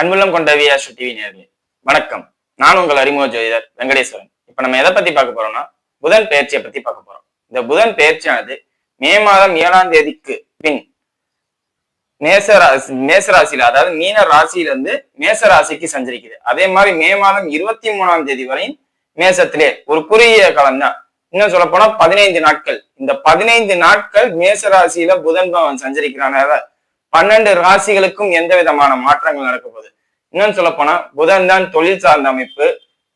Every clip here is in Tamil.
அன்புள்ளம் கொண்ட வியாசு டிவி நேர்களே வணக்கம். நான் உங்கள் அறிமுக ஜோதிடர் வெங்கடேஸ்வரன். இப்ப நம்ம எதை பத்தி பார்க்க போறோம்னா புதன் பயிற்சியை பத்தி பார்க்க போறோம். இந்த புதன் பயிற்சியானது மே மாதம் ஏழாம் தேதிக்கு பின் மேச ராசி மேச ராசியில அதாவது மீன ராசியில இருந்து மேச ராசிக்கு சஞ்சரிக்குது. அதே மாதிரி மே மாதம் இருபத்தி மூணாம் தேதி வரையும் மேசத்திலே ஒரு குறுகிய காலம் தான். இன்னும் சொல்ல போனா பதினைந்து நாட்கள். இந்த பதினைந்து நாட்கள் மேசராசியில புதன் பவன் சஞ்சரிக்கிறான. பன்னெண்டு ராசிகளுக்கும் எந்த விதமான மாற்றங்கள் நடக்க போகுது? இன்னும் சொல்ல போனா புதன் தான் தொழில் சார்ந்த அமைப்பு.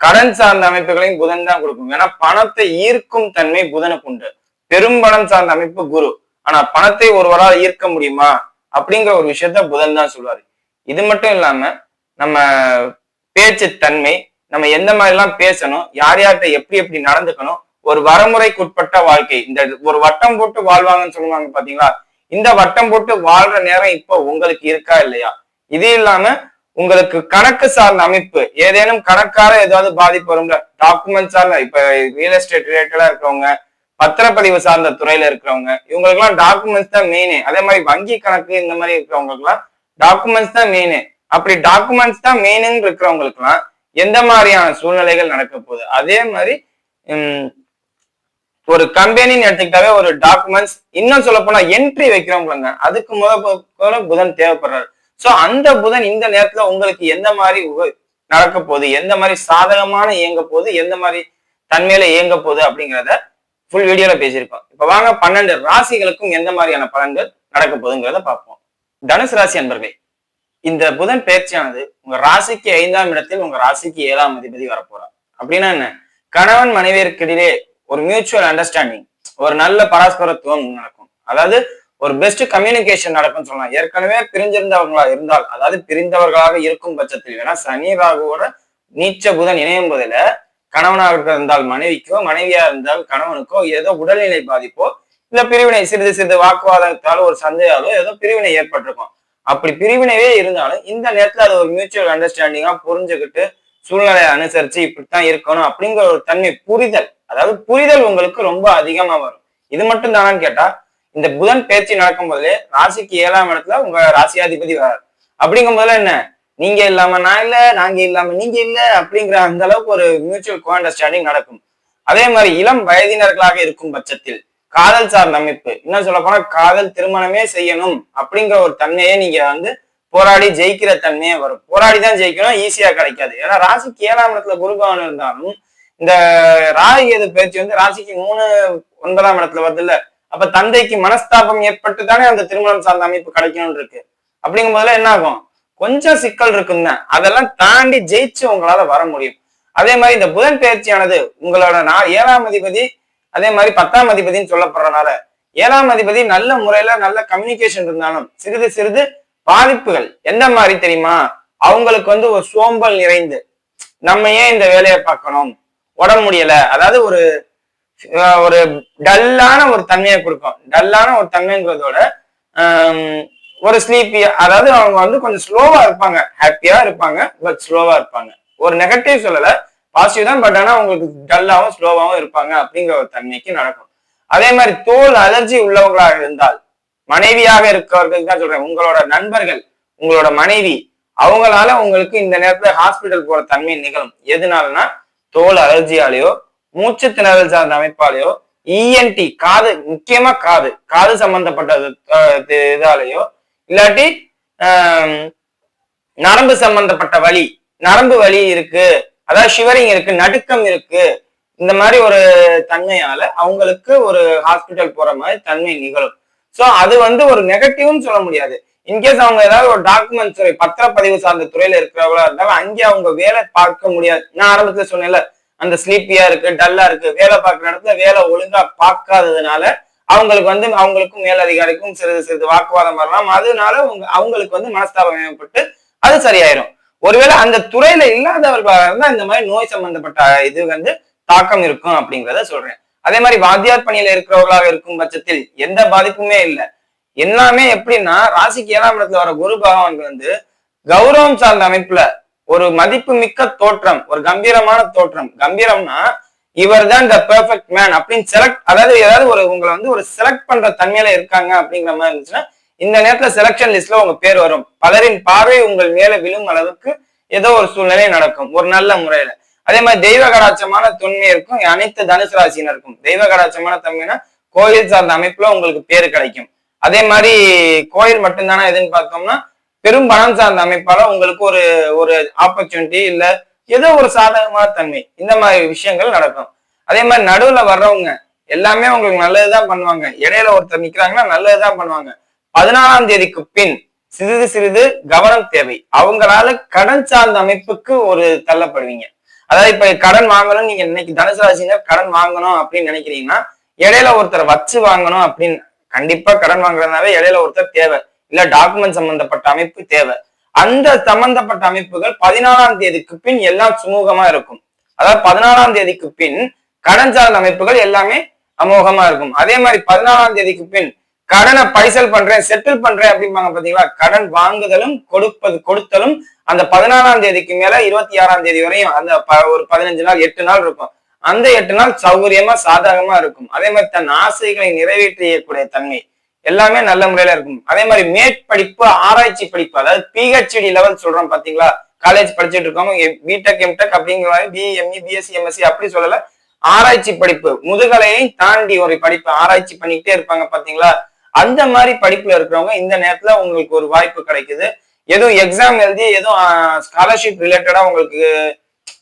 கடன் சார்ந்த அமைப்புகளையும் புதன் தான் கொடுக்கும். ஏன்னா பணத்தை ஈர்க்கும் தன்மை புதனுக்கு உண்டு. பெரும் பணம் சார்ந்த அமைப்பு குரு. ஆனா பணத்தை ஒருவரால் ஈர்க்க முடியுமா? அப்படிங்கிற ஒரு விஷயத்த புதன் தான் சொல்லுவாரு இது மட்டும் இல்லாம நம்ம பேச்சு தன்மை நம்ம எந்த மாதிரி எல்லாம் பேசணும் யார் யார்கிட்ட எப்படி எப்படி நடந்துக்கணும் ஒரு வரமுறைக்குட்பட்ட வாழ்க்கை. இந்த ஒரு வட்டம் போட்டு வாழ்வாங்கன்னு சொல்லுவாங்க பாத்தீங்களா? இந்த வட்டம் போட்டு வாழ்ற நேரம் இப்போ உங்களுக்கு இருக்கா இல்லையா? இது இல்லாம உங்களுக்கு கணக்கு சார்ந்த அமைப்பு ஏதேனும் கணக்கார ஏதாவது பாதிப்பு வரும்ல? டாக்குமெண்ட் சார்ந்த இப்ப ரியல் எஸ்டேட் ரிலேட்டடா இருக்கிறவங்க பத்திரப்பதிவு சார்ந்த துறையில இருக்கிறவங்க இவங்களுக்கு எல்லாம் டாக்குமெண்ட்ஸ் தான் மெயின் அதே மாதிரி வங்கி கணக்கு இந்த மாதிரி இருக்கிறவங்களுக்கு எல்லாம் டாக்குமெண்ட்ஸ் தான் மெயின் அப்படி டாக்குமெண்ட்ஸ் தான் மெயின்னு இருக்கிறவங்களுக்கு எல்லாம் எந்த மாதிரியான சூழ்நிலைகள் நடக்க போகுது? அதே மாதிரி ஒரு கம்பெனின்னு எடுத்துக்கிட்டாவே ஒரு டாக்குமெண்ட்ஸ் இன்னும் சொல்ல போனா என்ட்ரி வைக்கிறவங்களுங்க அதுக்கு முதல் புதன் தேவைப்படுறாரு. சோ அந்த புதன் இந்த நேரத்துல உங்களுக்கு எந்த மாதிரி உப- நடக்க போகுது? எந்த மாதிரி சாதகமான இயங்க போகுது? எந்த மாதிரி தன்மையில இயங்க போகுது அப்படிங்கிறத ஃபுல் வீடியோல பேசியிருக்கோம். இப்ப வாங்க பன்னெண்டு ராசிகளுக்கும் எந்த மாதிரியான பலன்கள் நடக்க போகுதுங்கிறத பார்ப்போம். தனுசு ராசி அன்பர்களே இந்த புதன் பயிற்சியானது உங்க ராசிக்கு ஐந்தாம் இடத்தில் உங்க ராசிக்கு ஏழாம் அதிபதி வரப்போறார். அப்படின்னா என்ன? கணவன் மனைவியருக்கிடையே ஒரு மியூச்சுவல் அண்டர்ஸ்டாண்டிங் ஒரு நல்ல பரஸ்பரத்துவம் நடக்கும். அதாவது ஒரு பெஸ்ட் கம்யூனிகேஷன் நடக்கும்னு சொல்லலாம். ஏற்கனவே பிரிஞ்சிருந்தவங்களா இருந்தால் அதாவது பிரிந்தவர்களாக இருக்கும் பட்சத்தில் வேணா சனி ராகுவோட நீச்ச புதன் இணையும் போதில கணவனாக இருந்தால் மனைவிக்கோ மனைவியா இருந்தால் கணவனுக்கோ ஏதோ உடல்நிலை பாதிப்போ இல்ல பிரிவினை சிறிது சிறிது வாக்குவாதத்தாலோ ஒரு சந்தையாலோ ஏதோ பிரிவினை ஏற்பட்டிருக்கும். அப்படி பிரிவினையே இருந்தாலும் இந்த நேரத்துல அது ஒரு மியூச்சுவல் அண்டர்ஸ்டாண்டிங்கா புரிஞ்சுக்கிட்டு சூழ்நிலையை அனுசரிச்சு இப்படித்தான் இருக்கணும் அப்படிங்கிற ஒரு தன்மை புரிதல். அதாவது புரிதல் உங்களுக்கு ரொம்ப அதிகமா வரும். இது மட்டும் தானான்னு கேட்டா இந்த புதன் பேச்சு நடக்கும் போதே ராசிக்கு ஏழாம் இடத்துல உங்க ராசியாதிபதி வராது அப்படிங்கும் போதுல என்ன? நீங்க இல்லாம நான் இல்ல நாங்க இல்லாம நீங்க இல்ல அப்படிங்கிற அந்த அளவுக்கு ஒரு மியூச்சுவல் கோ அண்டர்ஸ்டாண்டிங் நடக்கும். அதே மாதிரி இளம் வயதினர்களாக இருக்கும் பட்சத்தில் காதல் சார்ந்த அமைப்பு. இன்னும் சொல்ல போனா காதல் திருமணமே செய்யணும் அப்படிங்கிற ஒரு தன்மையை நீங்க வந்து போராடி ஜெயிக்கிற தன்மையே வரும். போராடி தான் ஜெயிக்கணும் ஈஸியா கிடைக்காது. ஏன்னா ராசிக்கு ஏழாம் இடத்துல குருபவன் இருந்தாலும் இந்த ராகு எது பேச்சு வந்து ராசிக்கு மூணு ஒன்பதாம் இடத்துல வருது இல்ல. அப்ப தந்தைக்கு மனஸ்தாபம் ஏற்பட்டு தானே அந்த திருமணம் சார்ந்த அமைப்பு கிடைக்கணும்னு இருக்கு. அப்படிங்கும் போதுல என்ன ஆகும்? கொஞ்சம் சிக்கல் இருக்கும் தான் அதெல்லாம் தாண்டி ஜெயிச்சு உங்களால வர முடியும். அதே மாதிரி இந்த புதன் பயிற்சியானது உங்களோட நான் ஏழாம் அதிபதி அதே மாதிரி பத்தாம் அதிபதினு சொல்லப்படுறதுனால ஏழாம் அதிபதி நல்ல முறையில நல்ல கம்யூனிகேஷன் இருந்தாலும் சிறிது சிறிது பாதிப்புகள் எந்த மாதிரி தெரியுமா? அவங்களுக்கு வந்து ஒரு சோம்பல் நிறைந்து நம்ம ஏன் இந்த வேலையை பார்க்கணும்? உடம்பு முடியல. அதாவது ஒரு ஒரு டல்லான ஒரு தன்மையை கொடுக்கும். டல்லான ஒரு தன்மைங்கிறதோட ஒரு ஸ்லீப்பியா அதாவது அவங்க வந்து கொஞ்சம் ஸ்லோவா இருப்பாங்க. ஹாப்பியா இருப்பாங்க பட் ஸ்லோவா இருப்பாங்க. ஒரு நெகட்டிவ் சொல்லல பாசிட்டிவ் தான் பட் ஆனா அவங்களுக்கு டல்லாவும் ஸ்லோவாவும் இருப்பாங்க அப்படிங்கிற ஒரு தன்மைக்கு நடக்கும். அதே மாதிரி தோல் அலர்ஜி உள்ளவங்களாக இருந்தால் மனைவியாக இருக்கவர்கள் தான் சொல்றேன். உங்களோட நண்பர்கள் உங்களோட மனைவி அவங்களால உங்களுக்கு இந்த நேரத்துல ஹாஸ்பிட்டல் போற தன்மை நிகழும். எதுனாலனா தோல் அலர்ஜியாலேயோ மூச்சு திணறல் சார்ந்த அமைப்பாலேயோ இஎன்டி காது முக்கியமா காது காது சம்பந்தப்பட்ட இதாலேயோ இல்லாட்டி நரம்பு சம்பந்தப்பட்ட வலி நரம்பு வலி இருக்கு அதாவது ஷிவரிங் இருக்கு நடுக்கம் இருக்கு இந்த மாதிரி ஒரு தன்மையால அவங்களுக்கு ஒரு ஹாஸ்பிட்டல் போற மாதிரி தன்மை நிகழும். சோ அது வந்து ஒரு நெகட்டிவ்னு சொல்ல முடியாது. இன்கேஸ் அவங்க ஏதாவது ஒரு டாக்குமெண்ட் துறை பத்திரப்பதிவு சார்ந்த துறையில இருக்கிறவங்களா இருந்தாலும் அங்கே அவங்க வேலை பார்க்க முடியாது. நான் ஆரம்பத்துல சொன்னேன்ல அந்த ஸ்லீப்பியா இருக்கு டல்லா இருக்கு வேலை பார்க்குற இடத்துல வேலை ஒழுங்கா பார்க்காததுனால அவங்களுக்கு வந்து அவங்களுக்கும் மேலதிகாரிக்கும் சிறிது சிறிது வாக்குவாதம் வரலாம். அதனால அவங்க அவங்களுக்கு வந்து மனஸ்தாபம் ஏற்பட்டு அது சரியாயிரும். ஒருவேளை அந்த துறையில இல்லாதவர்களாக இருந்தால் இந்த மாதிரி நோய் சம்பந்தப்பட்ட இது வந்து தாக்கம் இருக்கும் அப்படிங்கிறத சொல்றேன். அதே மாதிரி வாத்தியார் பணியில இருக்கிறவர்களாக இருக்கும் பட்சத்தில் எந்த பாதிப்புமே இல்லை. எல்லாமே எப்படின்னா ராசிக்கு ஏழாம் இடத்துல வர குரு பகவான் வந்து கௌரவம் சார்ந்த அமைப்புல ஒரு மதிப்பு மிக்க தோற்றம் ஒரு கம்பீரமான தோற்றம். கம்பீரம்னா இவர் தான் த பெர்ஃபெக்ட் மேன் அப்படின்னு செலக்ட் அதாவது ஏதாவது ஒரு உங்களை வந்து ஒரு செலக்ட் பண்ற தன்மையில இருக்காங்க அப்படிங்கிற மாதிரி இருந்துச்சுன்னா இந்த நேரத்துல செலக்ஷன் லிஸ்ட்ல உங்க பேர் வரும். பலரின் பார்வை உங்கள் மேல விழும் அளவுக்கு ஏதோ ஒரு சூழ்நிலை நடக்கும் ஒரு நல்ல முறையில. அதே மாதிரி தெய்வ கடாட்சமான தொன்மை இருக்கும் அனைத்து தனுசு ராசினருக்கும் தெய்வ கடாட்சமான தன்மைனா கோயில் சார்ந்த அமைப்புல உங்களுக்கு பேரு கிடைக்கும். அதே மாதிரி கோயில் மட்டும்தானா எதுன்னு பார்த்தோம்னா பெரும் பணம் சார்ந்த அமைப்பால உங்களுக்கு ஒரு ஒரு ஆப்பர்ச்சுனிட்டி இல்ல ஏதோ ஒரு சாதகமான தன்மை. இந்த மாதிரி விஷயங்கள் நடக்கும். அதே மாதிரி நடுவுல வர்றவங்க எல்லாமே உங்களுக்கு நல்லதுதான் பண்ணுவாங்க. இடையில ஒருத்தர் நிக்கிறாங்கன்னா நல்லதுதான் பண்ணுவாங்க. பதினாலாம் தேதிக்கு பின் சிறிது சிறிது கவனம் தேவை. அவங்களால கடன் சார்ந்த அமைப்புக்கு ஒரு தள்ளப்படுவீங்க. அதாவது இப்ப கடன் வாங்கணும் நீங்க இன்னைக்கு தனுசு ராசினா கடன் வாங்கணும் அப்படின்னு நினைக்கிறீங்கன்னா இடையில ஒருத்தர் வச்சு வாங்கணும் அப்படின்னு கண்டிப்பா கடன் வாங்குறதுனாவே இடையில ஒருத்தர் தேவை. இல்ல டாக்குமெண்ட் சம்பந்தப்பட்ட அமைப்பு தேவை. அந்த சம்பந்தப்பட்ட அமைப்புகள் பதினாலாம் தேதிக்கு பின் எல்லாம் சுமூகமா இருக்கும். அதாவது பதினாலாம் தேதிக்கு பின் கடன் சார்ந்த அமைப்புகள் எல்லாமே அமோகமா இருக்கும். அதே மாதிரி பதினாலாம் தேதிக்கு பின் கடனை பைசல் பண்றேன் செட்டில் பண்றேன் அப்படிம்பாங்க பாத்தீங்களா? கடன் வாங்குதலும் கொடுப்பது கொடுத்தலும் அந்த பதினாலாம் தேதிக்கு மேல இருபத்தி ஆறாம் தேதி வரையும் அந்த ப- ஒரு பதினஞ்சு நாள் எட்டு நாள் இருக்கும். அந்த எட்டு நாள் சௌகரியமா சாதகமா இருக்கும். அதே மாதிரி தன் ஆசைகளை நிறைவேற்றியக்கூடிய தன்மை எல்லாமே நல்ல முறையில இருக்கும். அதே மாதிரி மேற்படிப்பு ஆராய்ச்சி படிப்பு அதாவது பிஹெச்டி லெவல் சொல்றோம் பாத்தீங்களா? காலேஜ் படிச்சுட்டு இருக்கவங்க பிடெக் எம்டெக் அப்படிங்கிற மாதிரி பிஎம்இ பிஎஸ்சி எம்எஸ்சி அப்படி சொல்லல. ஆராய்ச்சி படிப்பு முதுகலையை தாண்டி ஒரு படிப்பு ஆராய்ச்சி பண்ணிக்கிட்டே இருப்பாங்க பாத்தீங்களா? அந்த மாதிரி படிப்புல இருக்கிறவங்க இந்த நேரத்துல உங்களுக்கு ஒரு வாய்ப்பு கிடைக்குது. எதுவும் எக்ஸாம் எழுதி எதுவும் ஸ்காலர்ஷிப் ரிலேட்டடா உங்களுக்கு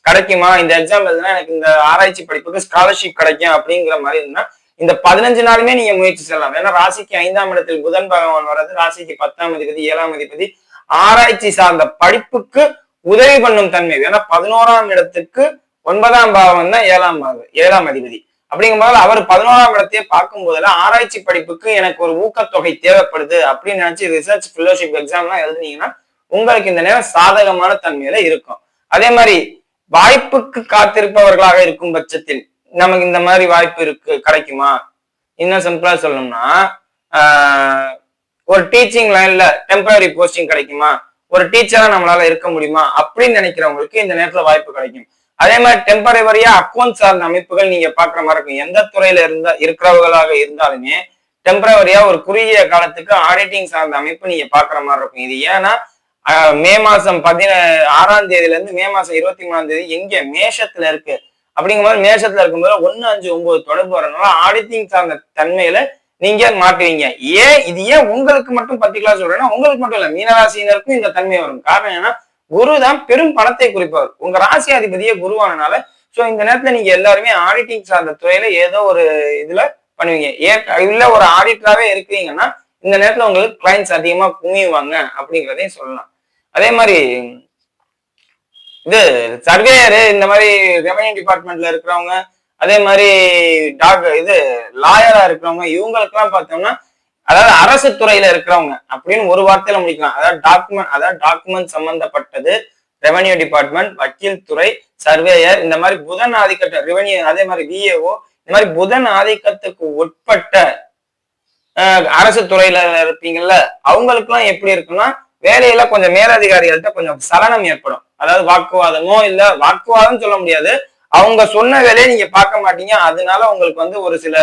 கிடைக்குமா? இந்த எக்ஸாம் எழுதுனா எனக்கு இந்த ஆராய்ச்சி படிப்புக்கு ஸ்காலர்ஷிப் கிடைக்கும் அப்படிங்கிற மாதிரி இருந்தா இந்த பதினஞ்சு நாளுமே நீங்க முயற்சி செய்யலாம். ஏன்னா ராசிக்கு ஐந்தாம் இடத்தில் புதன் பகவான் வர்றது ராசிக்கு பத்தாம் அதிபதி ஏழாம் அதிபதி ஆராய்ச்சி சார்ந்த படிப்புக்கு உதவி பண்ணும் தன்மை. ஏன்னா பதினோராம் இடத்துக்கு ஒன்பதாம் பாவம் தான் ஏழாம் பாவம் ஏழாம் அதிபதி. அப்படிங்கும்போது அவர் பதினோராம் இடத்தையே பார்க்கும் போதெல்லாம் ஆராய்ச்சி படிப்புக்கு எனக்கு ஒரு ஊக்கத்தொகை தேவைப்படுது அப்படின்னு நினைச்சு ரிசர்ச் ஃபெல்லோஷிப் எக்ஸாம்லாம் எழுதுனீங்கன்னா உங்களுக்கு இந்த நேரம் சாதகமான தன்மையில இருக்கும். அதே மாதிரி வாய்ப்புக்கு காத்திருப்பவர்களாக இருக்கும் பட்சத்தில் நமக்கு இந்த மாதிரி வாய்ப்பு இருக்கு கிடைக்குமா? இன்னும் சிம்பிளா சொல்லணும்னா ஆஹ், ஒரு டீச்சிங் லைன்ல டெம்பரரி போஸ்டிங் கிடைக்குமா? ஒரு டீச்சரா நம்மளால இருக்க முடியுமா? அப்படின்னு நினைக்கிறவங்களுக்கு இந்த நேரத்துல வாய்ப்பு கிடைக்கும். அதே மாதிரி டெம்பரவரியா அக்கௌண்ட் சார்ந்த அமைப்புகள் நீங்க பாக்குற மாதிரி இருக்கும். எந்த துறையில இருந்தா இருக்கிறவர்களாக இருந்தாலுமே டெம்பரவரியா ஒரு குறுகிய காலத்துக்கு ஆடிட்டிங் சார்ந்த அமைப்பு நீங்க பாக்குற மாதிரி இருக்கும். இது ஏன்னா மே மாசம் பதின ஆறாம் தேதியில இருந்து மே மாசம் இருபத்தி மூணாம் தேதி எங்க மேஷத்துல இருக்கு. அப்படிங்கும்போது மேஷத்துல இருக்கும்போது ஒன்னு அஞ்சு ஒன்பது தொடர்பு வரனால ஆடிட்டிங் சார்ந்த தன்மையில நீங்க மாட்டுவீங்க. ஏன்? இது ஏன் உங்களுக்கு மட்டும் பர்டிகுலர் சொல்றேன்னா உங்களுக்கு மட்டும் இல்ல மீனராசினருக்கும் இந்த தன்மை வரும். காரணம் ஏன்னா குரு தான் பெரும் பணத்தை குறிப்பவர். உங்க ராசி அதிபதியே குருவானனால சோ இந்த நேரத்துல நீங்க எல்லாருமே ஆடிட்டிங் சார்ந்த துறையில ஏதோ ஒரு இதுல பண்ணுவீங்க. ஏ இல்ல ஒரு ஆடிட்டராகவே இருக்கிறீங்கன்னா இந்த நேரத்துல உங்களுக்கு கிளைண்ட்ஸ் அதிகமா குமிவாங்க அப்படிங்கிறதையும் சொல்லலாம். அதே மாதிரி இது சர்வேயரு இந்த மாதிரி ரெவன்யூ டிபார்ட்மெண்ட்ல இருக்கிறவங்க அதே மாதிரி டாக் இது லாயரா இருக்கிறவங்க இவங்களுக்கெல்லாம் பார்த்தோம்னா அதாவது அரசு துறையில இருக்கிறவங்க அப்படின்னு ஒரு வார்த்தையில முடிக்கலாம். அதாவது டாக்குமெண்ட் அதாவது டாக்குமெண்ட் சம்பந்தப்பட்டது ரெவன்யூ டிபார்ட்மெண்ட் வக்கீல் துறை சர்வேயர் இந்த மாதிரி புதன் ஆதிக்கத்தை ரெவன்யூ அதே மாதிரி விஏஓ இந்த மாதிரி புதன் ஆதிக்கத்துக்கு உட்பட்ட அரசு துறையில இருப்பீங்கல்ல அவங்களுக்குலாம் எப்படி இருக்குன்னா வேலையில கொஞ்சம் மேலதிகாரிகள்கிட்ட கொஞ்சம் சலனம் ஏற்படும். அதாவது வாக்குவாதமோ இல்ல வாக்குவாதம் சொல்ல முடியாது. அவங்க சொன்ன வேலையை நீங்க பார்க்க மாட்டீங்க. அதனால உங்களுக்கு வந்து ஒரு சில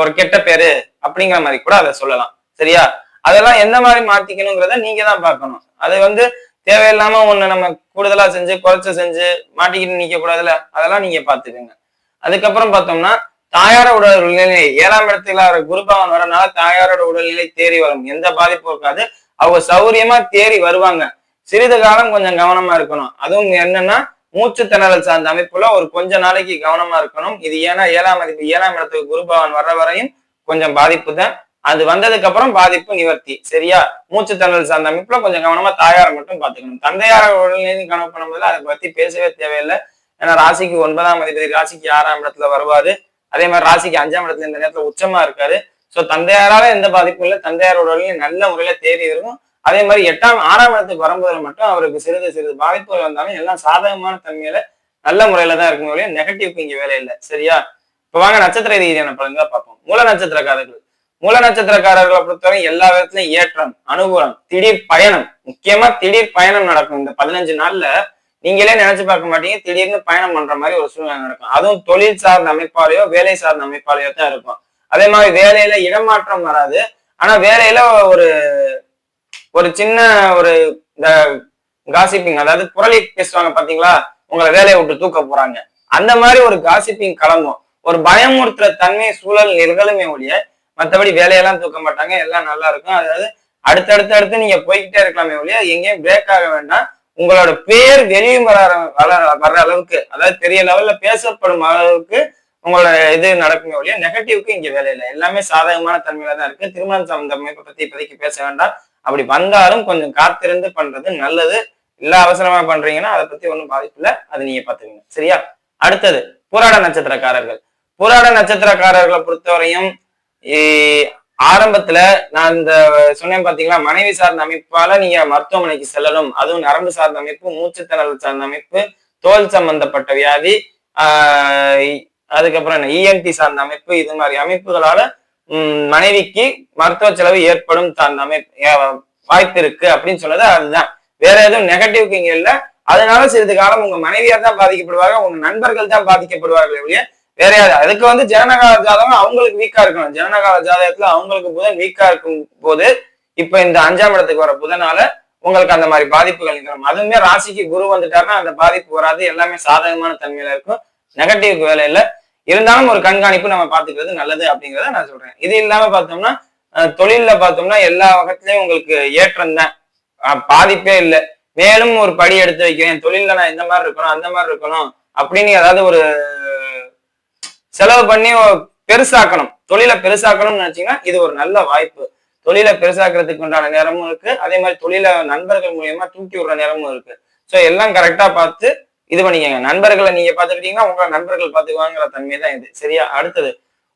ஒரு கெட்ட பேரு அப்படிங்கிற மாதிரி கூட அதை சொல்லலாம். சரியா? அதெல்லாம் எந்த மாதிரி மாத்திக்கணுங்கிறத நீங்க தான் பார்க்கணும். அது வந்து தேவையில்லாம ஒண்ணு நம்ம கூடுதலா செஞ்சு குறைச்சு செஞ்சு மாட்டிக்கிட்டு நிக்க கூடாதுல அதெல்லாம் நீங்க பாத்துக்கோங்க அதுக்கப்புறம் பார்த்தோம்னா தாயாரோட உடல்நிலை ஏழாம் இடத்துல வர குருபவன் வரனால தாயாரோட உடல்நிலை தேறி வரும். எந்த பாதிப்பும் இருக்காது. அவங்க சௌரியமா தேறி வருவாங்க. சிறிது காலம் கொஞ்சம் கவனமா இருக்கணும். அதுவும் என்னன்னா மூச்சு திணறல் சார்ந்த அமைப்புல ஒரு கொஞ்ச நாளைக்கு கவனமா இருக்கணும். இது ஏன்னா ஏழாம் மதிப்பு ஏழாம் இடத்துக்கு குருபவன் வர்ற வரையும் கொஞ்சம் பாதிப்பு தான். அது வந்ததுக்கு அப்புறம் பாதிப்பு நிவர்த்தி. சரியா? மூச்சு தண்டல் சார்ந்த அமைப்புல கொஞ்சம் கவனமா தாயாரை மட்டும் பாத்துக்கணும் தந்தையார உடல்நிலை கனவு பண்ணும்போது அதை பத்தி பேசவே தேவையில்லை. ஏன்னா ராசிக்கு ஒன்பதாம் அதிபதி ராசிக்கு ஆறாம் இடத்துல வருவாரு. அதே மாதிரி ராசிக்கு அஞ்சாம் இடத்துல இந்த நேரத்துல உச்சமா இருக்காரு. சோ தந்தையாரால எந்த பாதிப்பும் இல்லை. தந்தையாரோட உடல்நிலை நல்ல முறையில தேறி இருக்கும். அதே மாதிரி எட்டாம் ஆறாம் இடத்துக்கு வரும்போது மட்டும் அவருக்கு சிறிது சிறிது பாதிப்புகள் வந்தாலும் எல்லாம் சாதகமான தன்மையில நல்ல முறையில தான் இருக்கும் ஒழிய நெகட்டிவ்க்கு இங்க வேலை இல்லை. சரியா? இப்ப வாங்க நட்சத்திர ரீதியான பலன்களை பார்ப்போம். மூல நட்சத்திரக்காரர்கள். மூல நட்சத்திரக்காரர்களை பொறுத்தவரை எல்லா விதத்துலயும் ஏற்றம் அனுகூலம் திடீர் பயணம். முக்கியமா திடீர் பயணம் நடக்கும். இந்த பதினஞ்சு நாள்ல நீங்களே நினைச்சு பார்க்க மாட்டீங்க. திடீர்னு பயணம் பண்ற மாதிரி ஒரு சூழ்நிலை நடக்கும். அதுவும் தொழில் சார்ந்த அமைப்பாலேயோ வேலை சார்ந்த அமைப்பாலேயோ தான் இருக்கும். அதே மாதிரி வேலையில இடமாற்றம் வராது. ஆனா வேலையில ஒரு ஒரு சின்ன ஒரு இந்த காசிப்பிங் அதாவது புரளி பேசுவாங்க பாத்தீங்களா? உங்களை வேலையை விட்டு தூக்க போறாங்க. அந்த மாதிரி ஒரு காசிப்பிங் கலங்கும் ஒரு பயமுறுத்துற தன்மை சூழல் நிகழுமே ஒழிய மற்றபடி வேலையெல்லாம் தூக்க மாட்டாங்க எல்லாம் நல்லா இருக்கும். அதாவது அடுத்தடுத்து அடுத்து நீங்க போய்கிட்டே இருக்கலாமே ஒழிய எங்கேயும் பிரேக் ஆக வேண்டாம். உங்களோட பேர் வெளியும் வர வர வர்ற அளவுக்கு அதாவது பெரிய லெவல்ல பேசப்படும் அளவுக்கு உங்களோட இது நடக்குமே ஒழிய நெகட்டிவ்க்கு இங்க வேலை இல்லை. எல்லாமே சாதகமான தன்மையில தான் இருக்கு. திருமணம் சம்பந்த அமைப்பை பத்தி இப்போதைக்கு பேச வேண்டாம். அப்படி வந்தாலும் கொஞ்சம் காத்திருந்து பண்றது நல்லது. இல்ல அவசரமா பண்றீங்கன்னா அதை பத்தி ஒன்றும் பாதிப்பு இல்லை. அது நீங்க பாத்துக்கீங்க சரியா? அடுத்தது புராட நட்சத்திரக்காரர்கள். போராட நட்சத்திரக்காரர்களை பொறுத்தவரையும் ஆரம்பத்துல நான் இந்த சொன்னேன் பாத்தீங்களா மனைவி சார்ந்த அமைப்பால நீங்க மருத்துவமனைக்கு செல்லணும். அதுவும் நரம்பு சார்ந்த அமைப்பு மூச்சுத்திணறல் சார்ந்த அமைப்பு தோல் சம்பந்தப்பட்ட வியாதி ஆஹ் அதுக்கப்புறம் என்ன இஎன்டி சார்ந்த அமைப்பு இது மாதிரி அமைப்புகளால மனைவிக்கு மருத்துவ செலவு ஏற்படும் சார்ந்த அமைப்பு வாய்ப்பு இருக்கு அப்படின்னு சொன்னது அதுதான். வேற எதுவும் நெகட்டிவ்க்கு இங்க இல்ல. அதனால சிறிது காலம் உங்க மனைவியார் தான் பாதிக்கப்படுவாங்க உங்க நண்பர்கள் தான் பாதிக்கப்படுவார்கள் ஒழிய வேற யாரு? அதுக்கு வந்து ஜனனகால ஜாதகம் அவங்களுக்கு வீக்கா இருக்கணும். ஜனனகால ஜாதகத்துல அவங்களுக்கு புதன் வீக்கா இருக்கும் போது இப்ப இந்த அஞ்சாம் இடத்துக்கு வர புதனால உங்களுக்கு அந்த மாதிரி பாதிப்புகள் நிகழும் அதுவுமே ராசிக்கு குரு வந்துட்டாருன்னா அந்த பாதிப்பு வராது. எல்லாமே சாதகமான தன்மையில இருக்கும். நெகட்டிவ்க்கு வேலை இல்லை. இருந்தாலும் ஒரு கண்காணிப்பு நம்ம பாத்துக்கிறது நல்லது அப்படிங்கிறத நான் சொல்றேன். இது இல்லாம பார்த்தோம்னா அஹ், தொழில்ல பார்த்தோம்னா எல்லா வகத்திலயும் உங்களுக்கு ஏற்றம் தான். பாதிப்பே இல்லை. மேலும் ஒரு படி எடுத்து வைக்கிறேன். தொழில்ல நான் இந்த மாதிரி இருக்கணும் அந்த மாதிரி இருக்கணும் அப்படின்னு ஏதாவது ஒரு செலவு பண்ணி பெருசாக்கணும். தொழிலை பெருசாக்கணும்னு நினைச்சீங்கன்னா இது ஒரு நல்ல வாய்ப்பு. தொழிலை பெருசாக்குறதுக்கு உண்டான நேரமும் இருக்கு. அதே மாதிரி தொழிலை நண்பர்கள் மூலியமா தூக்கி விடுற நேரமும் இருக்கு. ஸோ எல்லாம் கரெக்டா பார்த்து இது பண்ணிக்கங்க. நண்பர்களை நீங்க பாத்துக்கிட்டீங்கன்னா உங்க நண்பர்கள் பார்த்துக்குவாங்கிற தன்மை தான் இது. சரியா? அடுத்தது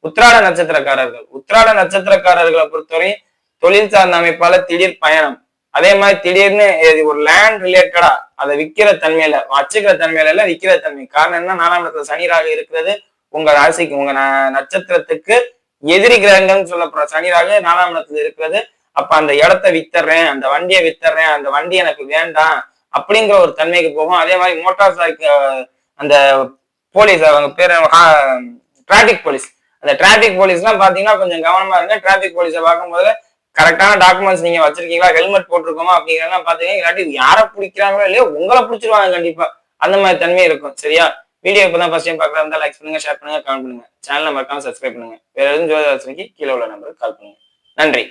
உத்திராட நட்சத்திரக்காரர்கள். உத்திராட நட்சத்திரக்காரர்களை பொறுத்தவரையும் தொழில் சார்ந்த அமைப்பால திடீர் பயணம். அதே மாதிரி திடீர்னு இது ஒரு லேண்ட் ரிலேட்டடா அதை விற்கிற தன்மையில வச்சுக்கிற தன்மையில இல்ல விற்கிற தன்மை. காரணம் என்ன? நாலாம் இடத்துல சனிராக இருக்கிறது. உங்க ராசிக்கு உங்க ந- நட்சத்திரத்துக்கு எதிரி கிரகங்கள்னு சொல்லப்படுற சனிராக நாலாம் இடத்துல இருக்கிறது. அப்ப அந்த இடத்த வித்தர்றேன் அந்த வண்டியை வித்தர்றேன் அந்த வண்டி எனக்கு வேண்டாம் அப்படிங்கிற ஒரு தன்மைக்கு போகும். அதே மாதிரி மோட்டார் சைக்கிள் அந்த போலீஸ் அவங்க பேர் டிராபிக் போலீஸ் அந்த டிராபிக் போலீஸ்லாம் பாத்தீங்கன்னா கொஞ்சம் கவனமா இருங்க. டிராபிக் போலீஸை பார்க்கும்போது கரெக்டான டாக்குமெண்ட்ஸ் நீங்க வச்சிருக்கீங்களா? ஹெல்மெட் போட்டிருக்கோமா? அப்படிங்கிறதெல்லாம் பாத்தீங்கன்னா இல்லாட்டி யாரை பிடிக்கிறாங்களோ இல்லையோ உங்களை பிடிச்சிருவாங்க கண்டிப்பா. அந்த மாதிரி தன்மை இருக்கும் சரியா? வீடியோ இப்பதான் ஃபஸ்ட் டைம் பார்க்குறா இருந்தால் லைக் பண்ணுங்க ஷேர் பண்ணுங்க கமெண்ட் பண்ணுங்க. சேனலை மறக்காம சப்ஸ்கிரைப் பண்ணுங்க. வேற எதுவும் ஜோதிட கீழே உள்ள நம்பருக்கு கால் பண்ணுங்க. நன்றி.